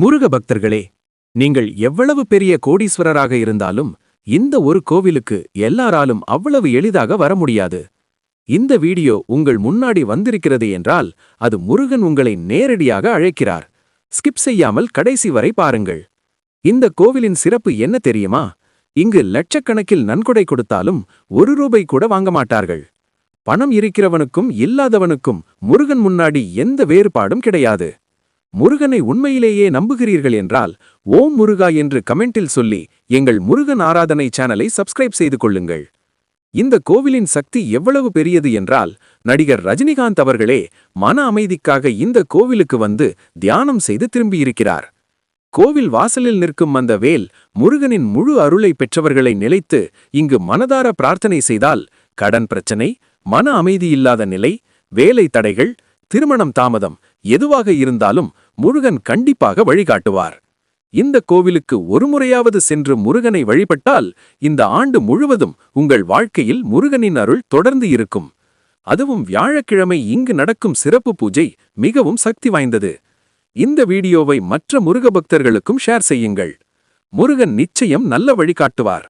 முருக பக்தர்களே நீங்கள் எவ்வளவு பெரிய கோடீஸ்வரராக இருந்தாலும் இந்த ஒரு கோவிலுக்கு எல்லாராலும் அவ்வளவு எளிதாக வர முடியாது. இந்த வீடியோ உங்கள் முன்னாடி வந்திருக்கிறது என்றால் அது முருகன் உங்களை நேரடியாக அழைக்கிறார். ஸ்கிப் செய்யாமல் கடைசி வரை பாருங்கள். இந்த கோவிலின் சிறப்பு என்ன தெரியுமா? இங்கு லட்சக்கணக்கில் நன்கொடை கொடுத்தாலும் ஒரு ரூபாய் கூட வாங்க மாட்டார்கள். பணம் இருக்கிறவனுக்கும் இல்லாதவனுக்கும் முருகன் முன்னாடி எந்த வேறுபாடும் கிடையாது. முருகனை உண்மையிலேயே நம்புகிறீர்கள் என்றால் ஓம் முருகா என்று கமெண்டில் சொல்லி எங்கள் முருகன் ஆராதனை சேனலை சப்ஸ்கிரைப் செய்து கொள்ளுங்கள். இந்த கோவிலின் சக்தி எவ்வளவு பெரியது என்றால் நடிகர் ரஜினிகாந்த் அவர்களே மன அமைதிக்காக இந்த கோவிலுக்கு வந்து தியானம் செய்து திரும்பியிருக்கிறார். கோவில் வாசலில் நிற்கும் அந்த வேல் முருகனின் முழு அருளை பெற்றவர்களை நிலைத்து இங்கு மனதார பிரார்த்தனை செய்தால் கடன் பிரச்சனை மன அமைதியில்லாத நிலை வேலை தடைகள் திருமணம் தாமதம் எதுவாக இருந்தாலும் முருகன் கண்டிப்பாக வழிகாட்டுவார். இந்த கோவிலுக்கு ஒருமுறையாவது சென்று முருகனை வழிபட்டால் இந்த ஆண்டு முழுவதும் உங்கள் வாழ்க்கையில் முருகனின் அருள் தொடர்ந்து இருக்கும். அதுவும் வியாழக்கிழமை இங்கு நடக்கும் சிறப்பு பூஜை மிகவும் சக்தி வாய்ந்தது. இந்த வீடியோவை மற்ற முருக பக்தர்களுக்கும் ஷேர் செய்யுங்கள். முருகன் நிச்சயம் நல்ல வழிகாட்டுவார்.